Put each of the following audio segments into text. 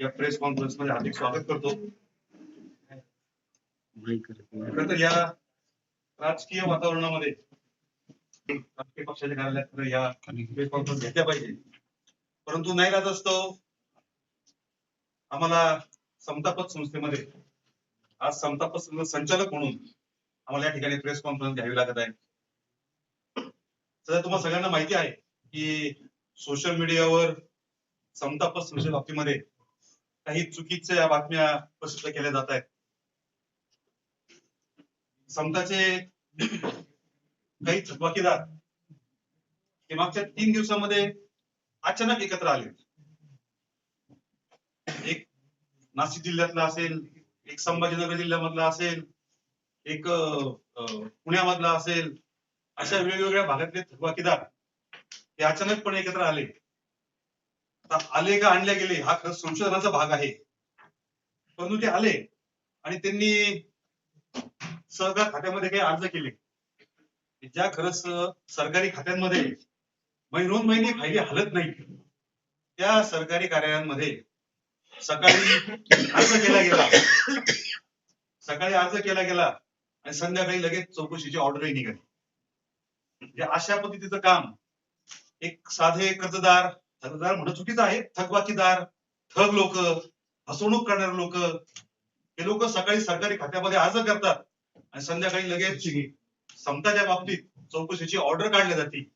या प्रेस कॉन्फरन्समध्ये हार्दिक स्वागत करतो. खरं तर या राजकीय वातावरणामध्ये राजकीय पक्षाच्या कार्यालयात खरं या प्रेस कॉन्फरन्स घेतल्या पाहिजे. परंतु नाही राहत असतो. आम्हाला समतापत संस्थेमध्ये आज समतापत संस्था संचालक म्हणून आम्हाला या ठिकाणी प्रेस कॉन्फरन्स घ्यावी लागत आहे. सध्या तुम्हाला सगळ्यांना माहिती आहे की सोशल मीडियावर समतापत संस्थेच्या बाबतीमध्ये काही चुकीच्या बातम्या प्रसिद्ध केल्या जात आहेत. समताचे काही थकबाकीदार हे मागच्या तीन दिवसामध्ये अचानक एकत्र आले. एक नाशिक जिल्ह्यातला असेल एक संभाजीनगर जिल्ह्यामधला असेल एक पुण्यामधला असेल अशा वेगवेगळ्या भागातले थकबाकीदार हे अचानकपणे एकत्र आले. आले का आणले गेले हा खरं संशोधनाचा भाग आहे. परंतु ते आले आणि त्यांनी सहकार खात्यामध्ये काही अर्ज केले. ज्या खरंच सरकारी खात्यांमध्ये महिनोन महिने फायली हलत नाही त्या सरकारी कार्यालयांमध्ये सकाळी अर्ज केला गेला. सकाळी अर्ज केला गेला आणि संध्याकाळी लगेच चौकशीची ऑर्डरही निघाली. म्हणजे अशा पद्धतीचं काम एक साधे कर्जदार थकदार म्हणणं चुकीचं आहे. थकबाकीदार ठग लोक फसवणूक करणारे लोक हे लोक सकाळी सरकारी खात्यामध्ये अर्ज करतात आणि संध्याकाळी लगेच समताच्या बाबतीत चौकशीची ऑर्डर काढली जाते.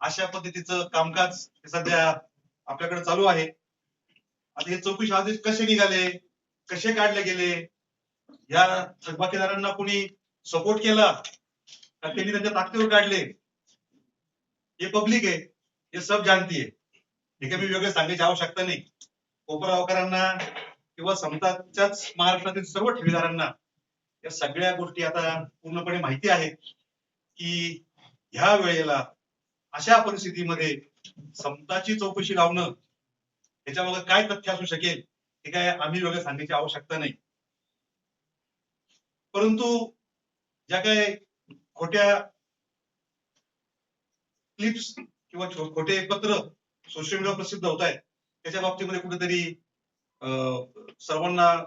अशा पद्धतीचं कामकाज हे सध्या आपल्याकडे चालू आहे. आता हे चौकशी आदेश कसे निघाले? कसे काढले गेले? या थकबाकीदारांना कोणी सपोर्ट केला? का त्यांनी त्यांच्या ताकदीवर काढले? हे पब्लिक आहे. हे सब जानती आहे हे काही मी वेगळं सांगायची आवश्यकता नाही. कोपरावकरांना किंवा समताच्याच महाराष्ट्रातील सर्व ठेवीदारांना या सगळ्या गोष्टी आता पूर्णपणे माहिती आहेत की ह्या वेळेला अशा परिस्थितीमध्ये समताची चौकशी लावणं त्याच्यामागे काय तथ्य असू शकेल हे काय आम्ही वेगळं सांगण्याची आवश्यकता नाही. परंतु ज्या काय खोट्या क्लिप्स किंवा खोटे पत्र सोशल मीडियावर प्रसिद्ध होत आहेत. त्याच्या बाबतीमध्ये कुठेतरी अं, सर्वांना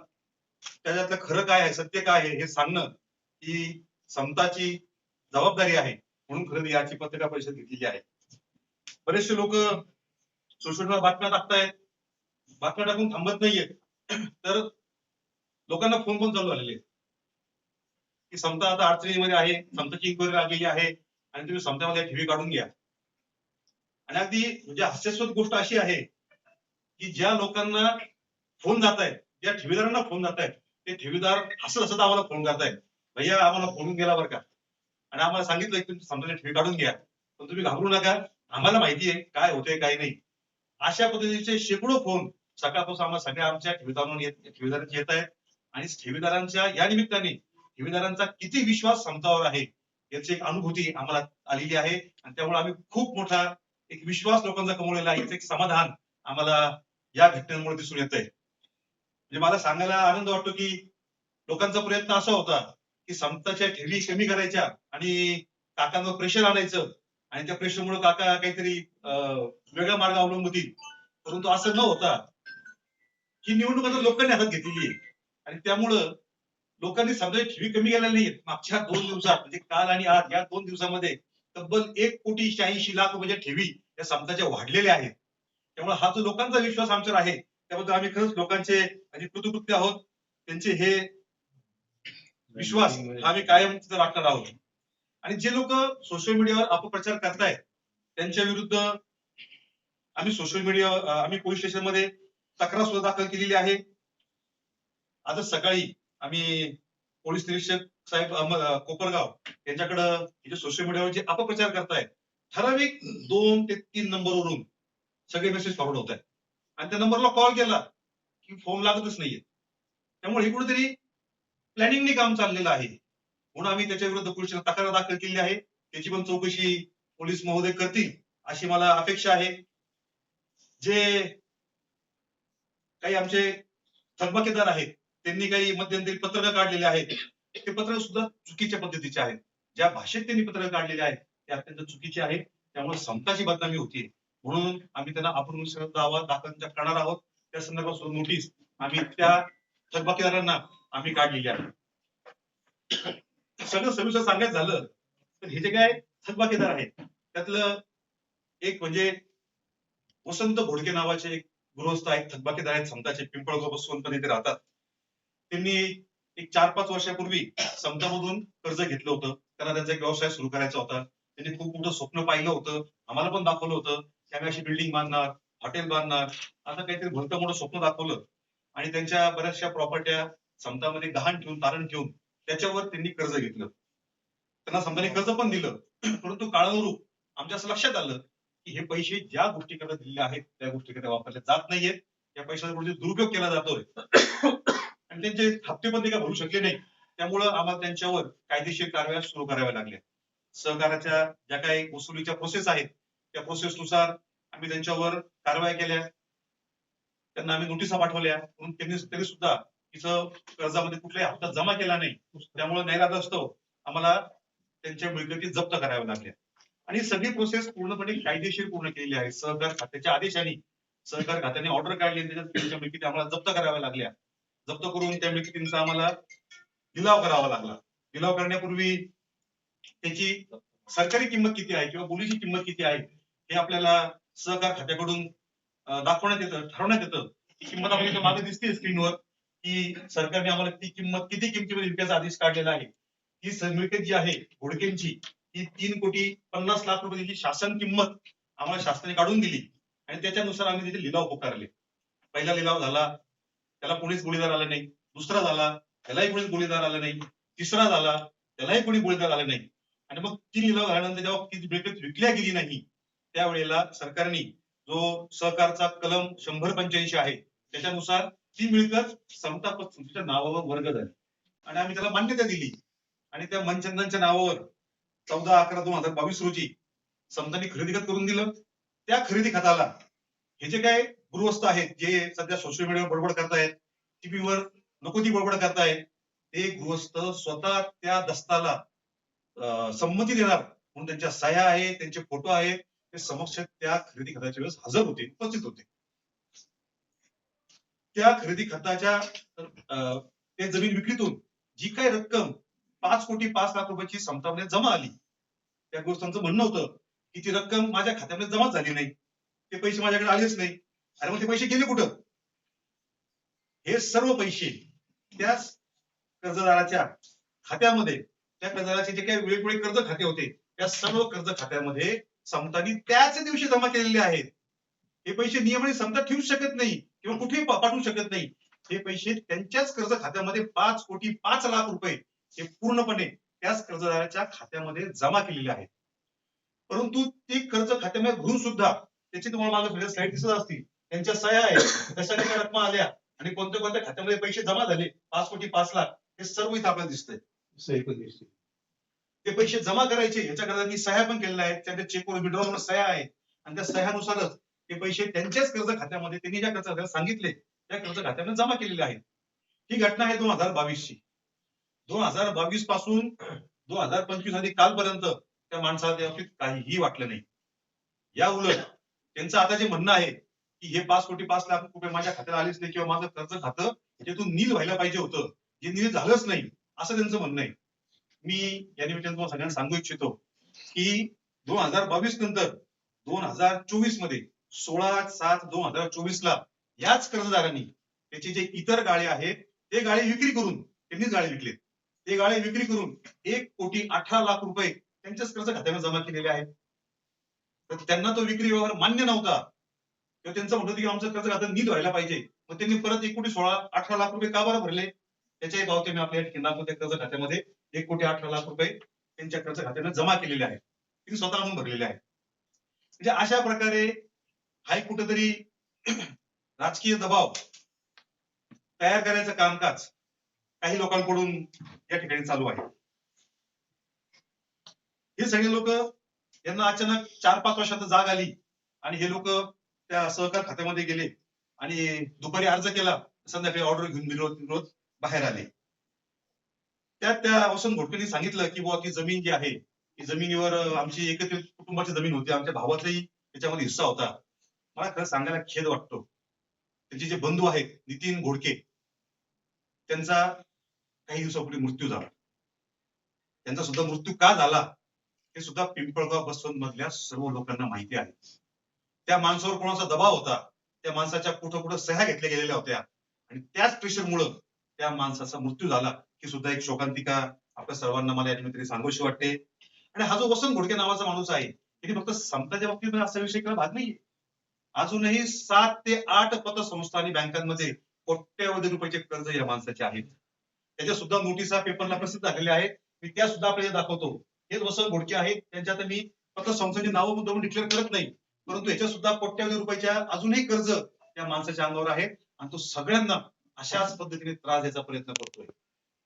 त्याच्यातलं खरं काय आहे सत्य काय आहे हे सांगणं ही समताची जबाबदारी आहे म्हणून खरं याची पत्रकार परिषद घेतलेली आहे. बरेचसे लोक सोशल मीडियावर बातम्या टाकतायत. बातम्या टाकून थांबत नाहीयेत. तर लोकांना फोन पण चालू आलेले की समता आता अडचणीमध्ये आहे समताची इन्क्वायरी लागलेली आहे. आणि तुम्ही समतामध्ये ठेवी काढून घ्या. आणि अगदी म्हणजे हास्यास्पद गोष्ट अशी आहे की ज्या लोकांना फोन जात आहेत ज्या ठेवीदारांना फोन जात आहेत ते ठेवीदार हसत हसत आम्हाला फोन करतायत. भैया आम्हाला फोन गेला बरं का? आणि आम्हाला सांगितलं की तुम्ही समजा ठेवी काढून घ्या. पण तुम्ही घाबरू नका. आम्हाला माहिती आहे काय होतंय काय नाही. अशा पद्धतीचे शेकडो फोन सकाळपासून आम्हाला सगळ्या आमच्या ठेवीदारांना येत ठेवीदारांचे येत आहेत. आणि ठेवीदारांच्या या निमित्ताने ठेवीदारांचा किती विश्वास समतावर आहे याची एक अनुभूती आम्हाला आलेली आहे. आणि त्यामुळे आम्ही खूप मोठा एक विश्वास लोकांचा कमवलेला आहे. एक समाधान आम्हाला या घटनेमुळे दिसून येत आहे म्हणजे मला सांगायला आनंद वाटतो की लोकांचा प्रयत्न असा होता की समताच्या ठेवी कमी करायच्या आणि काकांवर प्रेशर आणायचं आणि त्या प्रेशरमुळे काका काहीतरी अं, वेगळा मार्ग अवलंबतील परंतु असं न होता ही निवडणूक आता लोकांनी हातात घेतलेली आहे. आणि त्यामुळं लोकांनी समजा ठेवी कमी केलेल्या नाहीयेत. मागच्या दोन दिवसात म्हणजे काल आणि आज या दोन दिवसामध्ये तब्बल एक कोटी शहाऐंशी लाख रुपयाच्या ठेवी या समताच्या वाढलेल्या आहेत. त्यामुळे हा जो लोकांचा विश्वास आमच्यावर आहे त्याबद्दल आम्ही खरंच लोकांचे म्हणजे कृतकृत्य आहोत. त्यांचे हे विश्वास हा आम्ही कायम तिथं राखणार आहोत. आणि जे लोक सोशल मीडियावर अपप्रचार करतायत त्यांच्या विरुद्ध आम्ही सोशल मीडिया आम्ही पोलीस स्टेशनमध्ये तक्रार सुद्धा दाखल केलेली आहे. आजच सकाळी आम्ही पोलीस निरीक्षक साहेब कोपरगाव यांच्याकडे सोशल मीडियावर जे अपप्रचार करतायत ठराविक दोन ते तीन नंबरवरून सगळे मेसेज फॉरवर्ड होत आहेत. आणि त्या नंबरला कॉल केला की फोन लागतच नाहीये. त्यामुळे हे कुठेतरी प्लॅनिंगने काम चाललेलं आहे. म्हणून आम्ही त्याच्या विरुद्ध पोलीस तक्रार दाखल केली आहे. त्याची पण चौकशी पोलीस महोदय करतील अशी मला अपेक्षा आहे. जे काही आमचे थकबाकीदार आहेत त्यांनी काही मध्यंतरी पत्रकं काढलेले आहेत. ते पत्रक सुद्धा चुकीच्या पद्धतीचे आहेत. ज्या भाषेत त्यांनी पत्रकं काढलेले आहेत ते अत्यंत चुकीचे आहेत. त्यामुळे समताची बदनामी होतीये म्हणून आम्ही त्यांना आपण दावा दाखल करणार आहोत. त्या संदर्भात सुद्धा नोटीस आम्ही त्या थकबाकीदारांना आम्ही काढलेली आहे. सगळं सविस्तर सांगायचं झालं तर हे जे काय थकबाकीदार आहेत त्यातलं एक म्हणजे वसंत घोडके नावाचे एक गृहस्थ आहेत. थकबाकीदार आहेत समताचे पिंपळगाव बसवंत इथे राहतात. त्यांनी एक चार पाच वर्षापूर्वी समतामधून कर्ज घेतलं होतं. त्यांना त्यांचा एक व्यवसाय सुरू करायचा होता. त्यांनी खूप मोठं स्वप्न पाहिलं होतं. आम्हाला पण दाखवलं होतं की आम्ही अशी बिल्डिंग बांधणार हॉटेल बांधणार. असं काहीतरी भलतं मोठं स्वप्न दाखवलं. आणि त्यांच्या बऱ्याचशा प्रॉपर्ट्या समतामध्ये गहाण ठेवून तारण ठेवून त्याच्यावर त्यांनी कर्ज घेतलं. त्यांना समजाने कर्ज पण दिलं. परंतु काळानुरूप आमच्या असं लक्षात आलं की हे पैसे ज्या गोष्टीकडे दिलेले आहेत त्या गोष्टीकडे वापरले जात नाहीयेत. या पैशाचा दुरुपयोग केला जातोय. आणि त्यांचे हप्ते पण ते काय भरू शकले नाही. त्यामुळं आम्हाला त्यांच्यावर कायदेशीर कारवाया सुरू कराव्या लागल्या. सहकाराच्या ज्या काही वसुलीच्या प्रोसेस आहेत त्या प्रोसेस नुसार आम्ही त्यांच्यावर कारवाया केल्या. त्यांना आम्ही नोटिसा पाठवल्या. म्हणून त्यांनी तरी सुद्धा तिचं कर्जामध्ये कुठलाही हप्ता जमा केला नाही. त्यामुळे न्यायालयात असतो. आम्हाला त्यांच्या मिळकती जप्त कराव्या लागल्या. आणि सगळी प्रोसेस पूर्णपणे कायदेशीर पूर्ण केलेली आहे. सहकार खात्याच्या आदेशाने सहकार खात्याने ऑर्डर काढली त्याच्यात त्यांच्या मिळकती आम्हाला जप्त कराव्या लागल्या. जप्त करून त्या मिळकतींचा आम्हाला लिलाव करावा लागला. लिलाव करण्यापूर्वी त्याची सरकारी किंमत किती आहे किंवा बोलीची किंमत किती आहे हे आपल्याला सहकार खात्याकडून दाखवण्यात येतं ठरवण्यात येतं. ती किंमत आपल्याला मागे दिसते स्क्रीनवर की सरकारने आम्हाला ती किंमत किती किमतीमध्ये विकायचा आदेश काढलेला आहे. ही मिळकत जी आहे घोडकेंची ही तीन कोटी पन्नास लाख रुपयाची शासन किंमत आम्हाला शासनाने काढून दिली. आणि त्याच्यानुसार आम्ही तिथे लिलाव पुकारले. पहिला लिलाव झाला त्याला कोणीच गोळीदार आला नाही. दुसरा झाला त्यालाही कोणीच गोळीदार आला नाही. तिसरा झाला त्यालाही कोणी गोळीदार आला नाही. आणि मग तीन लिलाव झाल्यानंतर जेव्हा ती मिळकत विकल्या गेली नाही त्यावेळेला सरकारने जो सहकारचा कलम शंभर पंच्याऐंशी आहे त्याच्यानुसार ती मिळकत समता पतसंस्थेच्या नावावर वर्ग झाली. आणि आम्ही त्याला मान्यता दिली. आणि त्या मनचंदांच्या नावावर चौदा अकरा दोन हजार बावीस रोजी समतांनी खरेदी खत करून दिलं. त्या खरेदी खताला हे जे काय गृहस्थ आहेत जे सध्या सोशल मीडियावर बडबड करतायत टीव्हीवर नको ती बडबड करतायत ते गृहस्थ स्वतः त्या दस्ताला संमती देणार म्हणून त्यांच्या सह्या आहे त्यांचे फोटो आहेत ते समक्ष त्या खरेदी खताच्या वेळेस हजर होते उपस्थित होते. त्या खरेदी खताच्या अं, जमीन विक्रीतून जी काय रक्कम पाच कोटी पाच लाख रुपयाची समतामध्ये जमा आली त्या गृहस्थांचं म्हणणं होतं की ती रक्कम माझ्या खात्यामध्ये जमा झाली नाही ते पैसे माझ्याकडे आलेच नाही. अरे मग ते पैसे गेले कुठं? हे सर्व पैसे त्याच कर्जदाराच्या खात्यामध्ये त्या कर्जदाराचे जे काही वेगवेगळे कर्ज खाते होते त्या सर्व कर्ज खात्यामध्ये समतानी त्याच दिवशी जमा केलेले आहेत. हे पैसे नियमाने समता ठेवू शकत नाही किंवा कुठेही पाठवू शकत नाही. हे पैसे त्यांच्याच कर्ज खात्यामध्ये पाच कोटी पाच लाख रुपये हे पूर्णपणे त्याच कर्जदाराच्या खात्यामध्ये जमा केलेले आहेत. परंतु ते कर्ज खात्यामध्ये घरून सुद्धा त्याची तुम्हाला मागे सगळ्या स्लाईड दिसत असतील. त्यांच्या सह्या आहेत. कशा कशा रक्कम आल्या. आणि कोणत्या कोणत्या खात्यामध्ये पैसे जमा झाले? पाच कोटी पाच लाख. हे सर्व इथं आपल्याला दिसतंय. ते पैसे जमा करायचे. याच्याकरता मी सह्या पण केलेल्या आहेत. त्यांच्या चेकवर विड्रॉवर सह्या आहेत आणि त्या सह्यानुसारच ते पैसे त्यांच्याच कर्ज खात्यामध्ये त्यांनी ज्या कर्ज खात्याला सांगितले त्या कर्ज खात्यामध्ये जमा केलेले आहेत. ही घटना आहे दोन हजार बावीस ची दोन हजार बावीसपासून दोन हजार पंचवीस आधी कालपर्यंत त्या माणसाला त्या बाबतीत काहीही वाटलं नाही. या उलट त्यांचं आता जे म्हणणं आहे की हे पाच कोटी पाच लाख रुपये माझ्या खात्याला आलेच नाही किंवा माझं कर्ज खातं त्याच्यातून नील व्हायला पाहिजे होतं. जे नील झालंच नाही असं त्यांचं म्हणणं आहे. मी या निमित्ताने तुम्हाला सगळ्यांना सांगू इच्छितो की दोन हजार बावीस नंतर दोन हजार चोवीसमध्ये सोळा सात दोन हजार चोवीस ला याच कर्जदारांनी त्याचे जे इतर गाळे आहेत ते गाळे विक्री करून त्यांनीच गाळे विकले ते गाळे विक्री करून एक कोटी अठरा लाख रुपये त्यांच्याच कर्ज खात्यामध्ये जमा केलेले आहेत. तर त्यांना तो विक्री व्यवहार मान्य नव्हता. तेव्हा त्यांचं म्हणत होतं की आमचं कर्ज आता नीट व्हायला पाहिजे. मग त्यांनी परत एक कोटी सोळा अठरा लाख रुपये का बरं भरले? त्याच्याही भाव त्यांनी आपल्या ठिकाणी दाखवते कर्ज खात्यामध्ये एक कोटी अठरा लाख रुपये त्यांच्या कर्ज खात्याने जमा केलेले आहेत. त्यांनी स्वतः भरलेले आहेत. म्हणजे अशा प्रकारे हाय कुठेतरी राजकीय दबाव तयार करायचं कामकाज काही लोकांकडून या ठिकाणी चालू आहे. हे सगळे लोक यांना अचानक चार पाच वर्षात जाग आली आणि हे लोक त्या सहकार खात्यामध्ये गेले आणि दुपारी अर्ज केला संध्याकाळी ऑर्डर घेऊन विरोध बाहेर आले. त्यात त्या वसंत घोटकेने सांगितलं की बुवा ती जमीन जी आहे ती जमिनीवर आमची एकत्रित कुटुंबाची जमीन होती आमच्या भावाचाही त्याच्यामध्ये हिस्सा होता. मला खरं सांगायला खेद वाटतो. त्यांचे जे बंधू आहेत नितीन घोडके त्यांचा काही दिवसापूर्वी मृत्यू झाला. त्यांचा सुद्धा मृत्यू का झाला हे सुद्धा पिंपळगाव बसवंत मधल्या सर्व लोकांना माहिती आहे. त्या माणसावर कोणाचा दबाव होता त्या माणसाच्या कुठं कुठं सह्या घेतल्या गेलेल्या होत्या. आणि त्याच प्रेशरमुळे त्या माणसाचा मृत्यू झाला ही सुद्धा एक शोकांतिका आपल्या सर्वांना मला या निमित्ताने सांगूशी वाटते. आणि हा जो वसंत घोडके नावाचा माणूस आहे त्यांनी फक्त समताच्या बाबतीत असा विषय केला भाग नाहीये. अजूनही सात ते आठ पतसंस्था आणि बँकांमध्ये कोट्यवधी रुपयाचे कर्ज या माणसाचे आहेत. त्याच्या सुद्धा नोटिसा पेपरला प्रसिद्ध झालेल्या आहेत. मी त्या सुद्धा आपल्याला दाखवतो. हेच वसंत घोडके आहेत. त्यांच्यात मी पतसंस्थांची नावं मुद्दाम डिक्लेअर करत नाही. परंतु याच्या सुद्धा कोट्यावधी रुपयाच्या अजूनही कर्ज या माणसाच्या अंगावर आहे. आणि तो सगळ्यांना अशाच पद्धतीने त्रास द्यायचा प्रयत्न करतोय.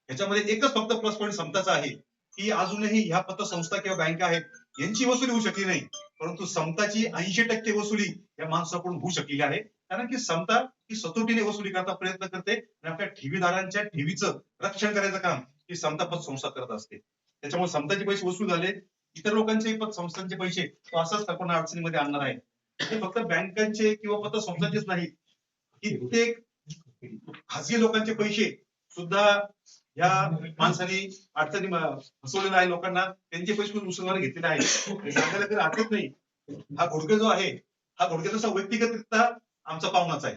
याच्यामध्ये एकच फक्त प्लस पॉईंट समताचा आहे की अजूनही ह्या पतसंस्था किंवा बँका आहेत यांची वसुली होऊ शकली नाही. परंतु समताची ऐंशी टक्के वसुली या माणसाकडून होऊ शकलेली आहे. कारण की समता ही सतोटीने वसुली करता प्रयत्न करते आणि आपल्या ठेवीदारांच्या ठेवीचं रक्षण करायचं काम ही समता पतसंस्था करत असते. त्याच्यामुळे समताचे पैसे वसूल झाले इतर लोकांचे पतसंस्थांचे पैसे तो असाच आपण अडचणीमध्ये आणणार आहे. हे फक्त बँकांचे किंवा फक्त संस्थांचेच नाही कित्येक खासगी लोकांचे पैसे सुद्धा या माणसाने अडचणी फसवलेला आहे लोकांना. त्यांचे पैसे पण उचलवायला घेतलेले आहे सांगायला काही आठवत नाही. हा घोडके जो आहे हा घोडके तसा व्यक्तिगतरित्या आमचा पाहुणाच आहे.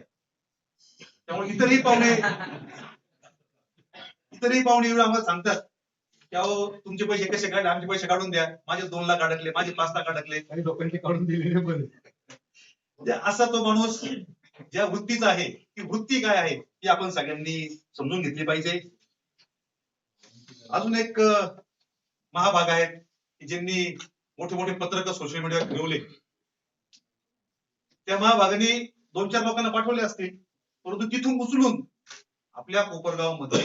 त्यामुळे इतरही पाहुणे इतरही पाहुणे एवढं आम्हाला सांगतात की अहो तुमचे पैसे कसे काढले? आमचे पैसे काढून द्या. माझे दोन लाख अडकले माझे पाच लाख अडकले. काही लोकांचे काढून दिलेले बरे. म्हणजे असा तो माणूस ज्या वृत्तीचा आहे ती वृत्ती काय आहे ती आपण सगळ्यांनी समजून घेतली पाहिजे. अजून एक महाभाग आहेत की ज्यांनी मोठे मोठे पत्रक सोशल मीडियावर फिरवले त्या महाभागाने दोन चार लोकांना पाठवले असतील परंतु तिथून उचलून आपल्या कोपरगावमध्ये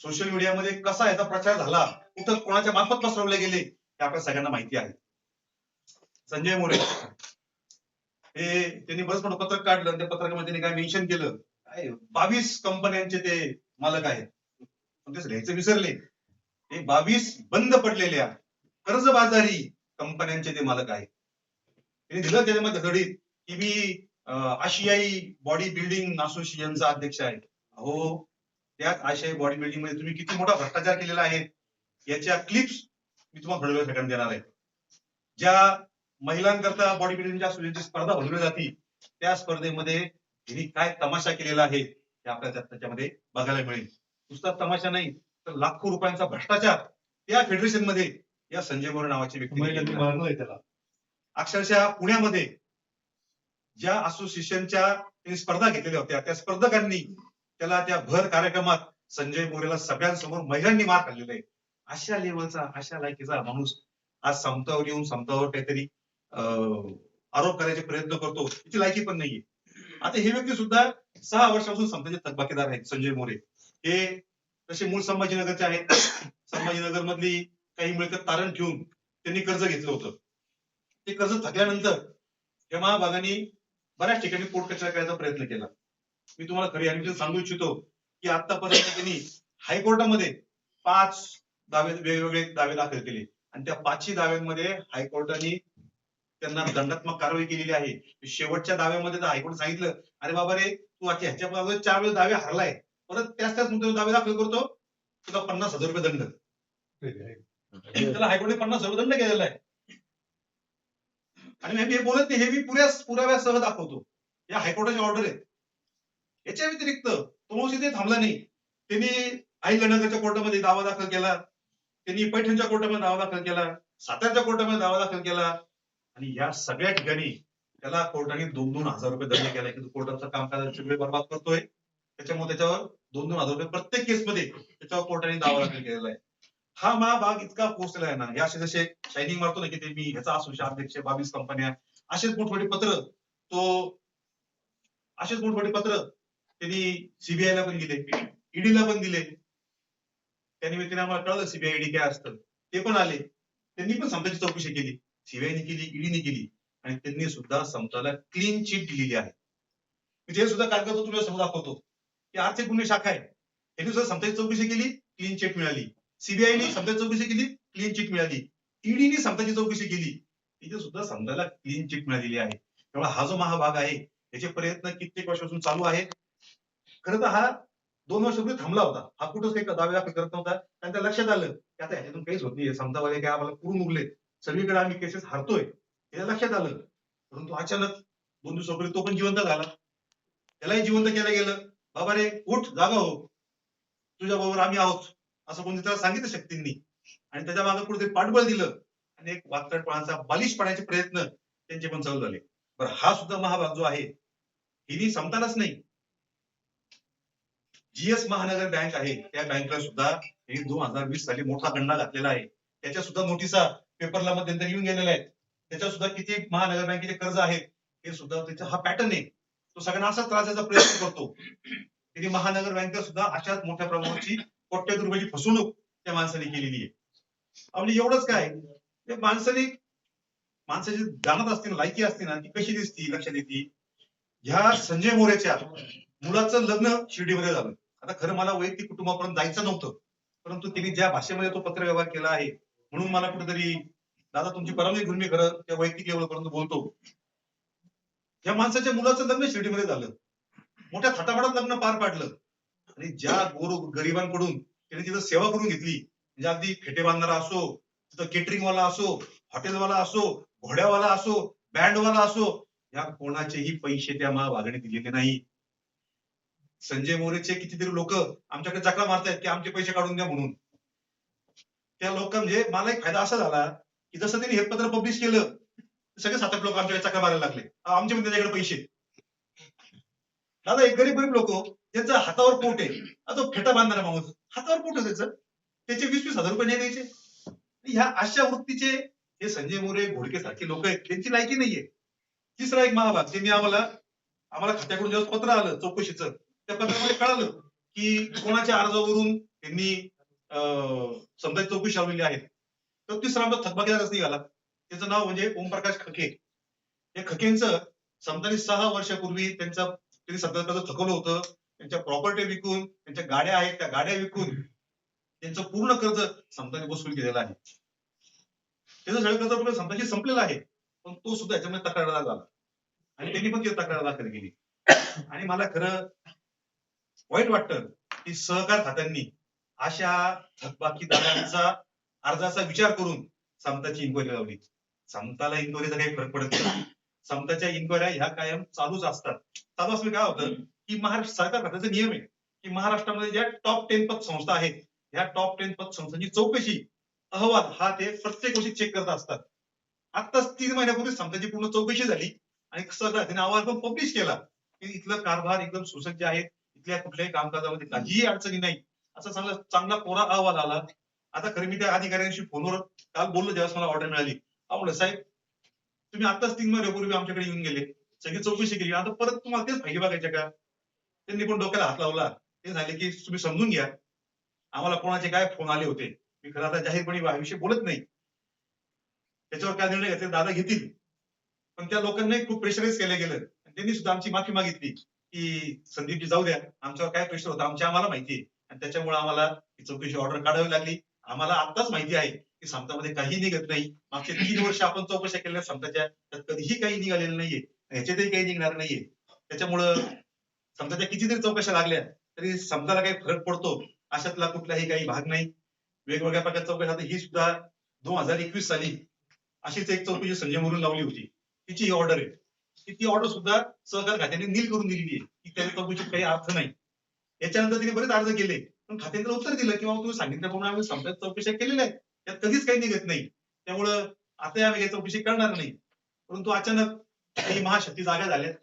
सोशल मीडियामध्ये कसा याचा प्रचार झाला कुठं कोणाच्या मार्फत पसरवले गेले हे आपल्या सगळ्यांना माहिती आहे. संजय मोरे हे त्यांनी बरंच मोठं पत्रक काढलं त्या पत्रकामध्ये त्यांनी काय मेन्शन केलं? काय बावीस कंपन्यांचे ते मालक आहेत. लिहायचं विसरले. ते बावीस बंद पडलेल्या कर्जबाजारी कंपन्यांचे ते मालक आहेत. त्यांनी दिलं त्याच्यामध्ये घडीत की मी आशियाई बॉडी बिल्डिंग असोसिएशनचा अध्यक्ष आहे. अहो त्याच आशियाई बॉडी बिल्डिंगमध्ये तुम्ही किती मोठा भ्रष्टाचार केलेला आहे याच्या क्लिप्स मी तुम्हाला थोड्या वेळ सेकंड देणार आहे. ज्या महिलांकरता बॉडी बिल्डिंगच्या असोसिएशनची स्पर्धा भरवली जाते त्या स्पर्धेमध्ये त्यांनी काय तमाशा केलेला आहे हे आपल्याला त्याच्यामध्ये बघायला मिळेल. नुसता तमाशा नाही तर लाखो रुपयांचा भ्रष्टाचार त्या फेडरेशनमध्ये या संजय मोरे नावाची व्यक्ती मारलंय त्याला. अक्षरशः पुण्यामध्ये ज्या असोसिएशनच्या स्पर्धा घेतलेल्या होत्या त्या स्पर्धकांनी त्याला त्या भर कार्यक्रमात संजय मोरेला सगळ्यांसमोर महिलांनी मार खाल्लेला आहे. अशा लेवलचा अशा लायकीचा माणूस आज समतावर येऊन समतावर काहीतरी अं, आरोप करायचे प्रयत्न करतो. त्याची लायकी पण नाहीये. आता हे व्यक्ती सुद्धा सहा वर्षापासून समताचे थकबाकीदार आहेत संजय मोरे. हे तसे मूळ संभाजीनगरचे आहेत. संभाजीनगर मधली काही मिळकत तारण ठेवून त्यांनी कर्ज घेतलं होतं. ते कर्ज थकल्यानंतर या महाभागाने बऱ्याच ठिकाणी पोट कचरा करायचा प्रयत्न केला. मी तुम्हाला खरी आणि सांगू इच्छितो की आतापर्यंत त्यांनी हायकोर्टामध्ये पाच दावे वेगवेगळे दावे दाखल केले. आणि त्या पाचही दाव्यांमध्ये हायकोर्टाने त्यांना दंडात्मक कारवाई केलेली आहे. शेवटच्या दाव्यामध्ये हायकोर्ट सांगितलं अरे बाबा रे तू आता ह्याच्या अगोदर चार वेळेस दावे हरलाय. परत त्याच त्याच मुद्द्यावर दावे दाखल करतो तुला पन्नास हजार रुपये दंड. त्याला हायकोर्टाने पन्नास हजार दंड केलेला आहे. आणि मी हे बोलत नाही हे मी पुऱ्या पुराव्यासह दाखवतो. या हायकोर्टाच्या ऑर्डर आहेत याच्या व्यतिरिक्त तो माणूस इथे थांबला नाही. त्यांनी अहिल्यानगरच्या कोर्टामध्ये दावा दाखल केला. त्यांनी पैठणच्या कोर्टामध्ये दावा दाखल केला. सातारच्या कोर्टामध्ये दावा दाखल केला. आणि या सगळ्या ठिकाणी त्याला कोर्टाने दोन दोन हजार रुपये दंड केला. की तो कोर्टाचं कामकाजाची वेळ बर्बाद करतोय. त्याच्यामुळे त्याच्यावर दोन दोन हजार रुपये प्रत्येक केसमध्ये त्याच्यावर कोर्टाने दावा दाखल केलेला आहे. हा महाभाग इतका पोहोचलेला आहे ना. या असे जसे शायनिंग मारतो ना की ते मी ह्याचा असू अध्यक्ष बावीस कंपन्या असेच मोठमोठे पत्र तो असेच मोठमोठे पत्र त्यांनी सीबीआयला पण दिले. ईडीला पण दिले. त्या निमित्ताने म्हणजे आम्हाला कळलं सीबीआय ईडी काय असतं. ते पण आले. त्यांनी पण समताची चौकशी केली. सीबीआयने केली ईडीने केली. आणि त्यांनी सुद्धा समताला क्लीन चिट दिलेली आहे. मी ते सुद्धा कागद तुला समोर दाखवतो. की आर्थिक गुन्हे शाखा आहे. त्यांनी सुद्धा समताची चौकशी केली क्लीन चिट मिळाली. सीबीआयने समताची चौकशी केली क्लीन चिट मिळाली. ईडीने समताची चौकशी केली. तिथे सुद्धा समताला क्लीन चिट मिळालेली आहे. त्यामुळे हा जो महाभाग आहे याचे प्रयत्न कित्येक वर्षापासून चालू आहेत. खरं तर हा दोन वर्षापूर्वी थांबला होता. हा कुठंच काही दावे दाखल करत नव्हता. आणि त्या लक्षात आलं की आता ह्याच्यातून काहीच होत नाही समजावाले काय आम्हाला पुरून उरले सगळीकडे आम्ही केसेस हारतोय. हे लक्षात आलं. परंतु अचानक दोन दिवसापूर्वी तो पण जिवंत झाला. त्यालाही जिवंत केलं गेलं. बाबा रे उठ जागा हो. तुझ्या बरोबर आम्ही आहोत. असं कोणी त्याला सांगितलं शक्तींनी. आणि त्याच्यामागे कुठेतरी पाठबळ दिलं. आणि एक वात्रटपणाचा बालिश पाण्याचे प्रयत्न त्यांचे पण चालू झाले. बरं हा सुद्धा महाभाग जो आहे हिनी संपतानाच नाही. जीएस महानगर बँक आहे त्या बँकला सुद्धा दोन हजार वीस साली मोठा गंडा घातलेला आहे. त्याच्या सुद्धा नोटिसा पेपरला मध्यंतरी येऊन गेलेल्या आहेत. त्याच्या सुद्धा किती महानगर बँकेचे कर्ज आहेत हे सुद्धा त्याचा हा पॅटर्न आहे. तो सगळ्यांना असा त्रास प्रयत्न करतो. त्यांनी महानगर बँक सुद्धा अशाच मोठ्या प्रमाणाची कोट्यात रुपयाची फसवणूक त्या माणसाने केलेली आहे. म्हणजे एवढंच काय? माणसाने माणसाची जाणत असतील लायकी असते ना ती कशी दिसती लक्षात येते? ह्या संजय मोरेच्या मुलाचं लग्न शिर्डीमध्ये झालं. आता खरं मला वैयक्तिक कुटुंबापर्यंत जायचं नव्हतं. परंतु त्यांनी ज्या भाषेमध्ये तो पत्र व्यवहार केला आहे म्हणून मला कुठेतरी दादा तुमची परवानगी घेऊन मी खरं त्या वैयक्तिक लेवलपर्यंत बोलतो. या माणसाच्या मुलाचं लग्न शिर्डीमध्ये झालं मोठ्या थटाफटात लग्न पार पाडलं आणि ज्या गोर गरिबांकडून त्यांनी तिथं सेवा करून घेतली म्हणजे अगदी फेटे बांधणारा असो तिथं केटरिंग वाला असो हॉटेलवाला असो घोड्यावाला असो बँडवाला असो या कोणाचेही पैसे त्या महाभागाने दिलेले नाही. संजय मोरेचे कितीतरी लोक आमच्याकडे चकला मारतायत की आमचे पैसे काढून द्या म्हणून. त्या लोक म्हणजे मला एक फायदा असा झाला की जसं त्यांनी हे पत्र पब्लिश केलं सगळे सात आठ लोक आमच्याकडे चकला मारायला लागले. आमचे पण त्याच्याकडे पैसे. दादा एक गरीब गरीब लोक त्यांचं हातावर पोट आहे आता तो फेटा बांधणारा माणूस हातावर पोट त्याच त्याचं. त्याचे वीस वीस हजार रुपये नाही द्यायचे. ह्या अशा वृत्तीचे हे संजय मोरे घोडके सारखे लोक आहेत त्यांची लायकी नाहीये. तिसरा एक महाभाग त्यांनी आम्हाला आम्हाला खात्याकडून जेव्हा पत्र आलं चौकशीचं त्या पत्रामध्ये कळालं की कोणाच्या अर्जावरून त्यांनी अं, समजा चौकशी लावलेली आहे. तर तिसरा आमचा थकबाकीदारच निघाला. त्याचं नाव म्हणजे ओमप्रकाश खके. या खकेंचं समजा सहा वर्षापूर्वी त्यांचा त्यांनी सध्या थकवलं होतं. त्यांच्या प्रॉपर्टी विकून त्यांच्या गाड्या आहेत त्या गाड्या विकून त्यांचं पूर्ण कर्ज समताने वसूल केलेलं आहे. त्याचं सगळं कर्ज आपल्या समताशी संपलेलं आहे. पण तो सुद्धा याच्यामध्ये तक्रारदार झाला. आणि त्यांनी पण ती तक्रार दाखल केली. आणि मला खरं वाईट वाटत की सहकार खात्यांनी अशा थकबाकीदारांचा अर्जाचा विचार करून समताची इन्क्वायरी लावली. समताला इन्क्वायरीचा काही फरक पडत नाही. समताच्या इन्क्वायऱ्या ह्या कायम चालूच असतात. चालू असलं काय होतं की महाराष्ट्र सरकार खात्याचा नियम आहे की महाराष्ट्रामध्ये ज्या टॉप टेन पद संस्था आहेत ह्या टॉप टेन पद संस्थांची चौकशी अहवाल हा ते प्रत्येक वर्षी चेक करत असतात. आत्ताच तीन महिन्यापूर्वी समताची पूर्ण चौकशी झाली आणि सरकार त्याने अहवाल पण पब्लिश केला. की इथलं कारभार एकदम सुसज्ज आहे. इथल्या कुठल्याही कामकाजामध्ये काहीही अडचणी नाही. असा चांगला चांगला कोरा अहवाल आला. आता खरं मी त्या अधिकाऱ्यांशी फोनवर काल बोललो ज्यावेळेस मला ऑर्डर मिळाली. अहो म्हणलं साहेब तुम्ही आताच तीन महिन्यापूर्वी आमच्याकडे येऊन गेले. सगळी चौकशी केली. आता परत तुम्हाला तेच फायदे बघायचे का? त्यांनी पण डोक्याला हात लावला. ते झाले की तुम्ही समजून घ्या. आम्हाला कोणाचे काय फोन आले होते? मी खरं आता जाहीरपणे याविषयी बोलत नाही. त्याच्यावर काय निर्णय घेतले? दादा घेतील. पण त्या लोकांनी खूप प्रेशराईज केलं गेलं. त्यांनी सुद्धा आमची माफी मागितली. की संदीपजी जाऊ द्या. आमच्यावर काय प्रेशर होता आमच्या आम्हाला माहिती आहे. आणि त्याच्यामुळे आम्हाला ही चौकशी ऑर्डर काढावी लागली. आम्हाला आताच माहिती आहे की समतामध्ये काही निघत नाही. मागचे तीन वर्ष आपण चौकशा केल्या समताच्या त्यात कधीही काही निघालेलं नाहीये. ह्याच्यातही काही निघणार नाहीये. त्याच्यामुळं समताच्या कितीतरी चौकशा लागल्या तरी समजाला काही फरक पडतो. अशातला कुठलाही काही भाग नाही. वेगवेगळ्या प्रकारच्या चौकशा. आता ही सुद्धा दोन हजार एकवीस साली अशीच एक चौकशी संजय म्हणून लावली होती. तिची ही ऑर्डर आहे. की ती ऑर्डर सुद्धा सहकार खात्याने नील करून दिलेली आहे. की त्याने चौकशीत काही अर्थ नाही. याच्यानंतर तिने बरेच अर्ज केले. पण खात्याने उत्तर दिलं किंवा तुम्ही सांगितल्याप्रमाणे आम्ही समजा चौकशा केलेल्या आहेत. त्यात कधीच काही निघत नाही. त्यामुळं आता आम्ही वेगळ्या चौकशी करणार नाही. परंतु अचानक काही महाशक्ती जागा झाल्यात.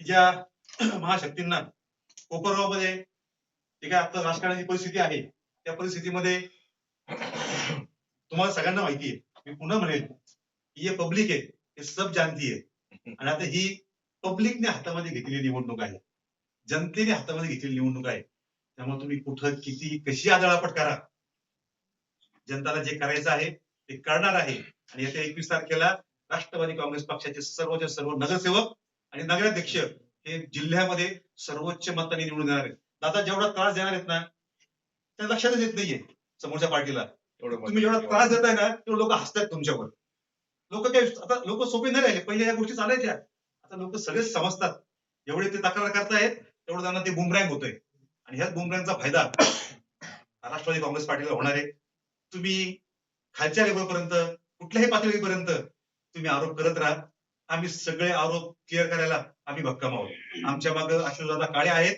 ज्या महाशक्तींना कोपरगावमध्ये जे काय आता राजकारणाची परिस्थिती आहे त्या परिस्थितीमध्ये तुम्हाला सगळ्यांना माहिती आहे. मी पुन्हा म्हणेल की हे पब्लिक आहे. हे सब जानती आहे. आणि आता ही पब्लिकने हातामध्ये घेतलेली निवडणूक आहे. जनतेने हातामध्ये घेतलेली निवडणूक आहे. त्यामुळे तुम्ही कुठं किती कशी आदळापट करा. जनताला जे करायचं आहे ते करणार आहे. आणि येत्या एकवीस तारखेला राष्ट्रवादी काँग्रेस पक्षाचे सर्वच्या सर्व नगरसेवक आणि नगराध्यक्ष हे जिल्ह्यामध्ये सर्वोच्च मताने निवडून येणार आहेत. दादा जेवढा त्रास देणार आहेत ना त्या लक्षातच येत नाहीये समोरच्या पार्टीला. तुम्ही जेवढा त्रास देताय ना तेवढे लोक हसतात तुमच्यावर. लोक काय आता लोक सोपे नाही राहिले. पहिले या गोष्टी चालायच्या. आता लोक सगळेच समजतात. एवढे ते तक्रार करतायत तेवढं त्यांना ते बुमरँग होतोय. आणि ह्याच बुमरँगचा फायदा राष्ट्रवादी काँग्रेस पार्टीला होणार आहे. तुम्ही खालच्या लेवलपर्यंत कुठल्याही पातळीपर्यंत तुम्ही आरोप करत राहा. आम्ही सगळे आरोप क्लिअर करायला आम्ही भक्कम आहोत. आमच्या मागे अशोकदादा काळे आहेत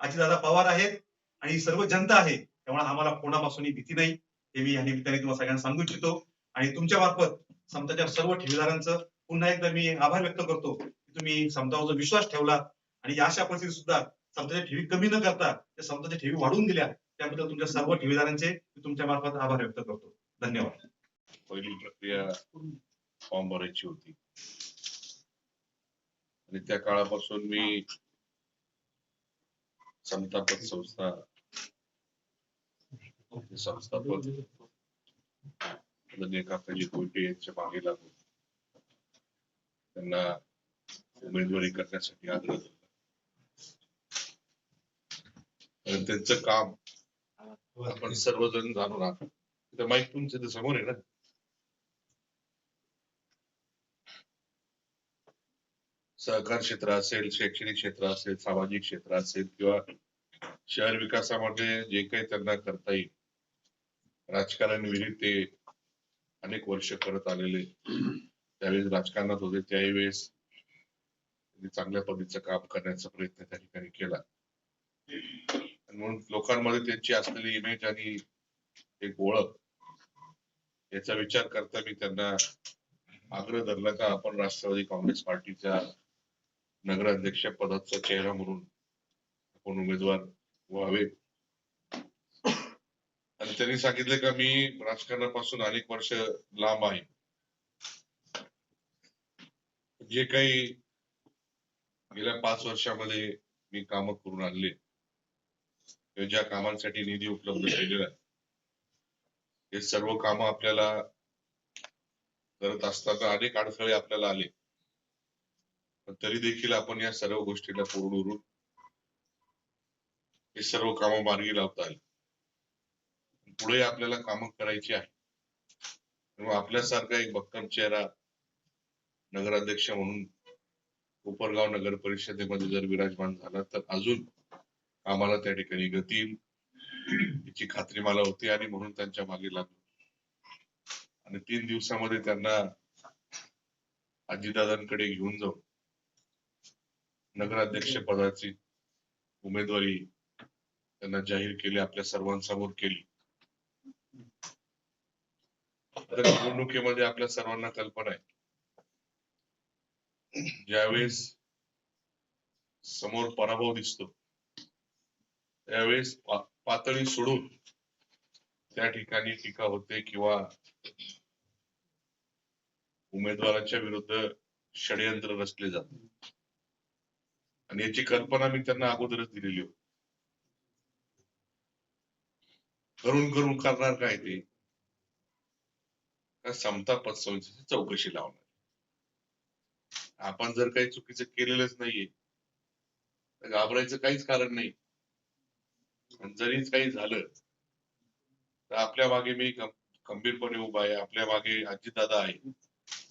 अजितदादा पवार आहेत आणि ही सर्व जनता आहे. त्यामुळे आम्हाला कोणापासूनही भीती नाही. हे मी या निमित्ताने तुम्हाला सगळ्यांना सांगू इच्छितो. आणि तुमच्या मार्फत समताच्या सर्व ठेवीदारांचं पुन्हा एकदा मी आभार व्यक्त करतो की तुम्ही समतावर विश्वास ठेवला आणि या अशा परिस्थितीत सुद्धा समताच्या ठेवी कमी न करता त्या समताच्या ठेवी वाढवून दिल्या त्याबद्दल तुमच्या सर्व ठेवीदारांचे मी तुमच्या मार्फत आभार व्यक्त करतो. धन्यवाद. पहिली प्रक्रिया फॉर्म भरायची होती. आणि त्या काळापासून मी समतापद संस्था संस्थापक आदरणीय काकाजी कोयटे यांच्या मागे लागून. त्यांना उमेदवारी करण्यासाठी आग्रह धरला आणि त्यांचं काम आपण सर्वजण जाणून आहात. तिथं माईक तुमचं इथं समोर आहे ना? सहकार क्षेत्र असेल शैक्षणिक क्षेत्र असेल सामाजिक क्षेत्र असेल किंवा शहर विकासामध्ये जे काही त्यांना करता येईल राजकारण विहित ते अनेक वर्ष करत आलेले त्यावेळेस राजकारणात होते त्यावेळेस वेळेस चांगल्या पद्धतीचं काम करण्याचा प्रयत्न त्या ठिकाणी केला. म्हणून लोकांमध्ये त्यांची असलेली इमेज आणि एक ओळख याचा विचार करता मी त्यांना आग्रह धरला का आपण राष्ट्रवादी काँग्रेस पार्टीच्या नगराध्यक्ष पदाचा चेहरा म्हणून आपण उमेदवार व्हावे आणि त्यांनी सांगितले का मी राजकारणापासून अनेक वर्ष लांब आहे. जे काही गेल्या पाच वर्षामध्ये मी काम करून आणले किंवा ज्या कामांसाठी निधी उपलब्ध केलेला आहे हे सर्व काम आपल्याला करत असताना अनेक अडथळे आपल्याला आले. पण तरी देखील आपण या सर्व गोष्टीला पूर्ण उरून हे सर्व काम मार्गी लावता आली. पुढे आपल्याला कामं करायची आहे. आपल्यासारखा एक भक्कम चेहरा नगराध्यक्ष म्हणून कोपरगाव नगर परिषदेमध्ये जर विराजमान झाला तर अजून आम्हाला त्या ठिकाणी गती याची खात्री मला होती आणि म्हणून त्यांच्या मागे लागलो. आणि तीन दिवसामध्ये त्यांना आजीदादांकडे घेऊन जाऊन नगराध्यक्ष पदाची उमेदवारी त्यांना जाहीर केली आपल्या सर्वांसमोर केली. तर निवडणुकीमध्ये आपल्या सर्वांना कल्पना आहे. ज्यावेळेस समोर पराभव दिसतो त्यावेळेस पातळी सोडून त्या ठिकाणी टीका होते किंवा उमेदवाराच्या विरुद्ध षडयंत्र रचले जाते आणि याची कल्पना मी त्यांना अगोदरच दिलेली होती. करून करून करणार काय ते? समता पतसंस्थेची चौकशी लावणार. आपण जर काही चुकीचं केलेलंच नाहीये तर घाबरायचं काहीच कारण नाही. जरीच काही झालं तर आपल्या मागे मी खंबीरपणे उभा आहे आपल्या मागे अजितदादा आहे.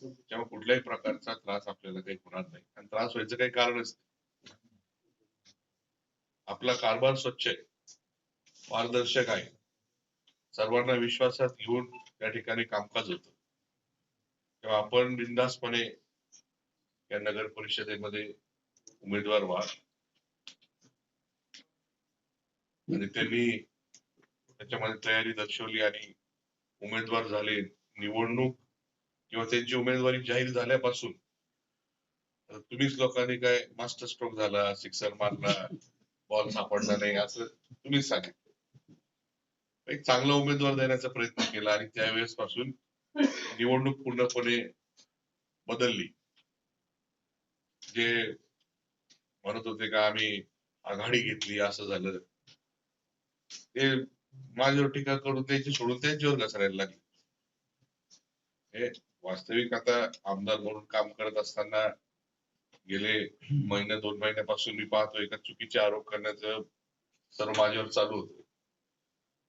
त्यामुळे कुठल्याही प्रकारचा त्रास आपल्याला काही होणार नाही. आणि त्रास व्हायचं काही कारणच नाही. आपला कारभार स्वच्छ आहे. पारदर्शक आहे. सर्वांना विश्वासात घेऊन त्या ठिकाणी कामकाज होत. तेव्हा आपण बिंदासपणे या नगर परिषदेमध्ये उमेदवार व्हा. आणि त्यांनी त्याच्यामध्ये तयारी दर्शवली आणि उमेदवार झाले. निवडणूक किंवा त्यांची उमेदवारी जाहीर झाल्यापासून तुम्हीच लोकांनी काय मास्टर स्ट्रोक झाला सिक्सर मारला बॉल सापडला नाही असं तुम्हीच सांगितलं एक चांगला उमेदवार देण्याचा प्रयत्न केला आणि त्यावेळेस पासून निवडणूक पूर्णपणे बदलली. जे म्हणत होते का आम्ही आघाडी घेतली असं झालं. ते माझ्यावर टीका करून त्यांची सोडून त्यांच्यावर घसरायला लागले. हे वास्तविक आता आमदार म्हणून काम करत असताना गेले महिने दोन महिन्यापासून मी पाहतोय का चुकीचे आरोप करण्याचं सर्व माझ्यावर चालू होतं.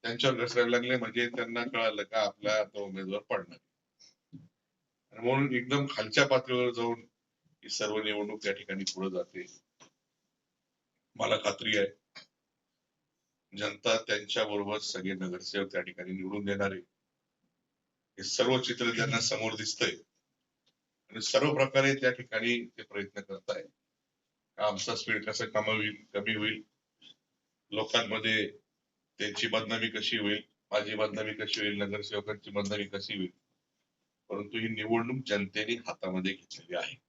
त्यांच्यावर घसरायला लागले म्हणजे त्यांना कळालं का आपला तो उमेदवार पडणार. म्हणून एकदम खालच्या पातळीवर जाऊन ही सर्व निवडणूक त्या ठिकाणी पुढे जाते. मला खात्री आहे. जनता त्यांच्या बरोबर सगळे नगरसेवक त्या ठिकाणी निवडून देणार आहे. हे सर्व चित्र त्यांना समोर दिसतंय. आणि सर्व प्रकारे त्या ठिकाणी ते प्रयत्न करताय. आमचा स्पीड कसं कमी होईल कमी होईल? लोकांमध्ये त्यांची बदनामी कशी होईल? माझी बदनामी कशी होईल? नगरसेवकांची बदनामी कशी होईल? परंतु ही निवडणूक जनतेने हातामध्ये घेतलेली आहे.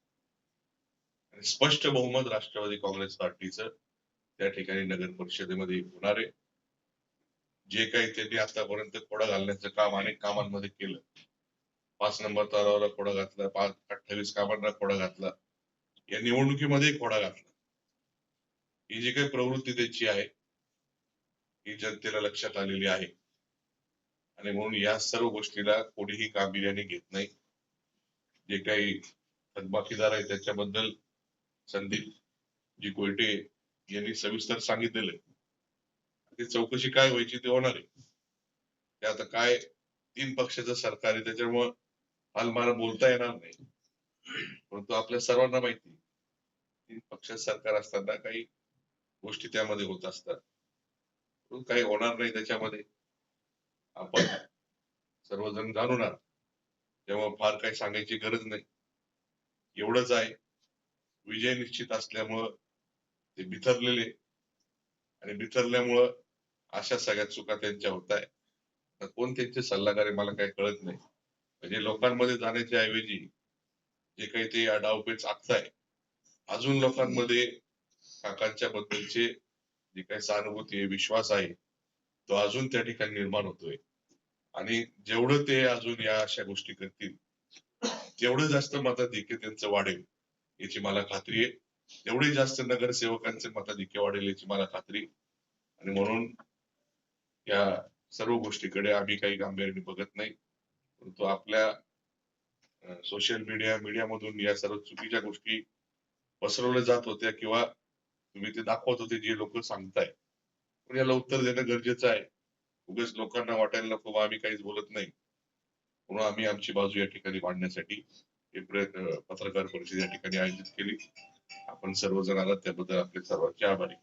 स्पष्ट बहुमत राष्ट्रवादी काँग्रेस पार्टीचं त्या ठिकाणी नगर परिषदेमध्ये होणार आहे. जे काही त्यांनी आतापर्यंत खोडा घालण्याचं काम अनेक कामांमध्ये केलं. पाच नंबर तलावाला खोडा घातला पाच अठ्ठावीस कामांना खोडा घातला. या निवडणुकीमध्ये खोडा घातला. ही जी काही प्रवृत्ती त्याची आहे ही जनतेला लक्षात आलेली आहे. आणि म्हणून या सर्व गोष्टीला कोणीही गांभीर्याने घेत नाही. जे काही थकबाकीदार आहे त्याच्याबद्दल संदीप जी कोयटे यांनी सविस्तर सांगितलेलं आहे. ती चौकशी काय व्हायची ते होणार आहे. ते आता काय तीन पक्षाचं सरकार आहे त्याच्यामुळं हाल मला बोलता येणार नाही. परंतु आपल्या सर्वांना माहिती तीन पक्षाचं सरकार असताना काही गोष्टी त्यामध्ये होत असतात. काही होणार नाही त्याच्यामध्ये. आपण सर्वजण जाणून तेव्हा फार काही सांगायची गरज नाही. एवढंच आहे. विजय निश्चित असल्यामुळं ते बिथरलेले. आणि बिथरल्यामुळं अशा सगळ्या चुका त्यांच्या होत आहे तर कोण त्यांचे सल्लागार आहे मला काही कळत नाही. म्हणजे लोकांमध्ये जाण्याच्या ऐवजी जे काही ते डावपेच आखताय. अजून लोकांमध्ये काकांच्या बद्दलचे जी काही सहानुभूती आहे विश्वास आहे तो अजून त्या ठिकाणी निर्माण होतोय. आणि जेवढं ते अजून या अशा गोष्टी करतील तेवढं जास्त मताधिक्य त्यांचं वाढेल याची मला खात्री आहे. तेवढे जास्त नगरसेवकांचे मताधिक्य वाढेल याची मला खात्री आणि म्हणून या सर्व गोष्टीकडे आम्ही काही गांभीर्याने बघत नाही. परंतु आपल्या सोशल मीडिया मीडियामधून या सर्व चुकीच्या गोष्टी पसरवल्या जात होत्या किंवा तुम्ही ते दाखवत होते जे लोक सांगताय. पण याला उत्तर देणं गरजेचं आहे. उगेच लोकांना वाटायला नको बा आम्ही काहीच बोलत नाही. म्हणून आम्ही आमची बाजू या ठिकाणी मांडण्यासाठी हे प्रयत्न पत्रकार परिषद या ठिकाणी आयोजित केली. आपण सर्वजण आलात त्याबद्दल आपले सर्वांचे आभारी.